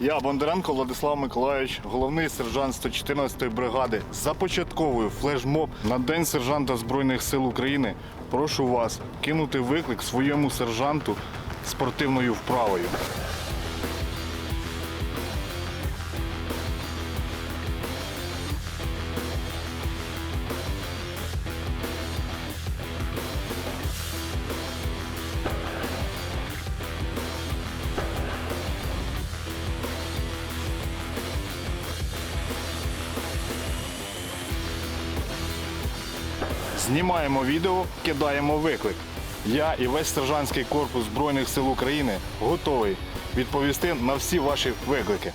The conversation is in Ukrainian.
Я Бондаренко Владислав Миколаївич, головний сержант 114-ї бригади. Започатковую флешмоб на День сержанта Збройних сил України. Прошу вас кинути виклик своєму сержанту спортивною вправою. Знімаємо відео, кидаємо виклик. Я і весь сержантський корпус Збройних сил України готовий відповісти на всі ваші виклики.